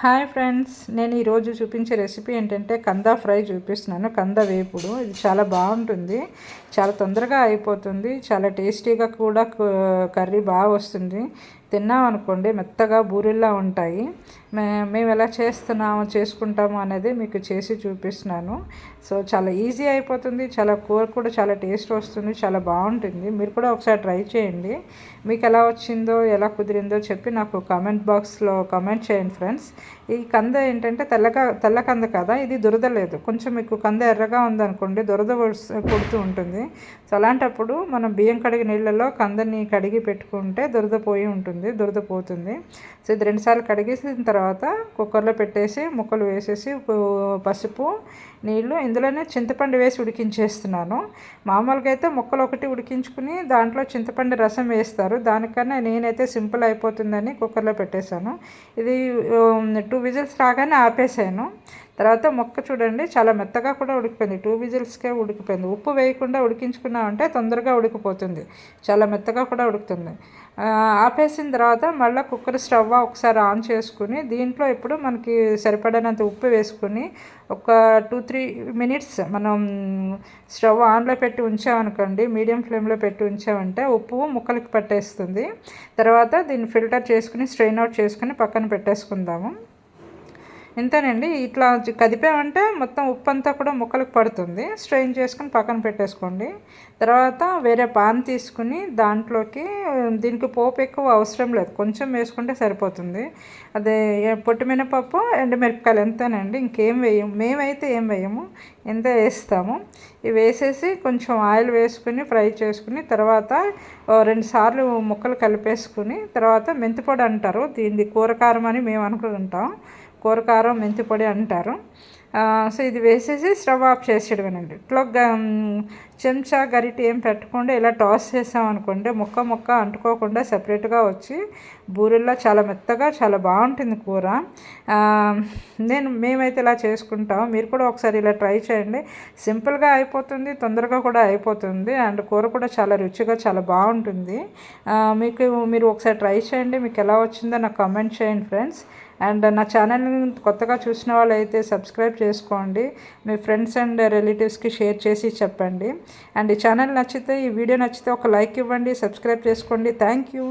Hi friends నేను ఈరోజు చూపించే రెసిపీ ఏంటంటే కంద ఫ్రై చూపిస్తున్నాను కంద వేపుడు. ఇది చాలా బాగుంటుంది చాలా తొందరగా అయిపోతుంది చాలా టేస్టీగా కూడా కర్రీ బాగా వస్తుంది. తిన్నామనుకోండి మెత్తగా బూరెల్లా ఉంటాయి. మే మేము ఎలా చేస్తున్నాము చేసుకుంటాము అనేది మీకు చేసి చూపిస్తున్నాను. సో చాలా ఈజీ అయిపోతుంది. చాలా కూర కూడా చాలా టేస్ట్ వస్తుంది. చాలా బాగుంటుంది. మీరు కూడా ఒకసారి ట్రై చేయండి. మీకు ఎలా వచ్చిందో ఎలా కుదిరిందో చెప్పి నాకు కామెంట్ బాక్స్లో కామెంట్ చేయండి ఫ్రెండ్స్. ఈ కంద ఏంటంటే తెల్లగా తెల్ల కంద కదా ఇది దురద లేదు. కొంచెం మీకు కంద ఎర్రగా ఉందనుకోండి దురద కొడుతూ ఉంటుంది. సో అలాంటప్పుడు మనం బియ్యం కడిగి నీళ్ళలో కందని కడిగి పెట్టుకుంటే దురద పోయి ఉంటుంది. దురద పోతుంది సో ఇది రెండుసార్లు కడిగేసిన తర్వాత కుక్కర్లో పెట్టేసి ముక్కలు వేసేసి పసుపు నీళ్ళు ఇందులోనే చింతపండు వేసి ఉడికించేస్తున్నాను. మామూలుగా అయితే ముక్కలు ఒకటి ఉడికించుకుని దాంట్లో చింతపండు రసం వేస్తారు. దానికన్నా నేనైతే సింపుల్ అయిపోతుందని కుక్కర్లో పెట్టేశాను. ఇది టూ విజిల్స్ రాగానే ఆపేసాను తర్వాత మొక్క చూడండి చాలా మెత్తగా కూడా ఉడికిపోయింది. టూ విజిల్స్కే ఉడికిపోయింది. ఉప్పు వేయకుండా ఉడికించుకున్నామంటే తొందరగా ఉడికిపోతుంది. చాలా మెత్తగా కూడా ఉడుకుతుంది. ఆపేసిన తర్వాత మళ్ళీ కుక్కర్ స్టవ్ ఒకసారి ఆన్ చేసుకుని దీంట్లో ఇప్పుడు మనకి సరిపడినంత ఉప్పు వేసుకుని ఒక టూ త్రీ మినిట్స్ మనం స్టవ్ ఆన్లో పెట్టి ఉంచామనుకోండి మీడియం ఫ్లేమ్లో పెట్టి ఉంచామంటే ఉప్పు ముక్కలకి పట్టేస్తుంది. తర్వాత దీన్ని ఫిల్టర్ చేసుకుని స్ట్రెయిన్ అవుట్ చేసుకుని పక్కన పెట్టేసుకుందాము. ఇంతేనండి. ఇట్లా కదిపామంటే మొత్తం ఉప్పు అంతా కూడా ముక్కలకు పడుతుంది. స్ట్రెయిన్ చేసుకుని పక్కన పెట్టేసుకోండి. తర్వాత వేరే పాన్ తీసుకుని దాంట్లోకి దీనికి పోపు ఎక్కువ అవసరం లేదు. కొంచెం వేసుకుంటే సరిపోతుంది. అదే పొట్టిమినపప్పు ఎండుమిరపకాయలు ఎంతేనండి ఇంకేం వేయము మేమైతే ఏం వేయము. ఎంత వేస్తాము. ఇవి వేసేసి కొంచెం ఆయిల్ వేసుకుని ఫ్రై చేసుకుని తర్వాత రెండు సార్లు ముక్కలు కలిపేసుకుని తర్వాత మెంతిపొడి అంటారు. దీన్ని కూరకారం అని మేము అనుకుంటాం. కూరకారం మెంతిపొడి అంటారు. సో ఇది వేసేసి స్టవ్ ఆఫ్ చేసేయడమేనండి. ఇట్లా చెంచా గరిటె ఏం పెట్టకుండా ఇలా టాస్ చేసామనుకోండి ముక్క ముక్క అంటుకోకుండా సపరేట్గా వచ్చి బూరెల్లో చాలా మెత్తగా చాలా బాగుంటుంది కూర. నేను మేమైతే ఇలా చేసుకుంటాం. మీరు కూడా ఒకసారి ఇలా ట్రై చేయండి. సింపుల్గా అయిపోతుంది తొందరగా కూడా అయిపోతుంది. అండ్ కూర కూడా చాలా రుచిగా చాలా బాగుంటుంది. మీకు మీరు ఒకసారి ట్రై చేయండి. మీకు ఎలా వచ్చిందో నాకు కమెంట్ చేయండి ఫ్రెండ్స్. అండ్ నా ఛానల్ని కొత్తగా చూసిన వాళ్ళు అయితే సబ్స్క్రైబ్ చేసుకోండి. మీ ఫ్రెండ్స్ అండ్ రిలేటివ్స్కి షేర్ చేసి చెప్పండి. అండ్ ఈ ఛానల్ నచ్చితే ఈ వీడియో నచ్చితే ఒక లైక్ ఇవ్వండి సబ్స్క్రైబ్ చేసుకోండి. Thank you.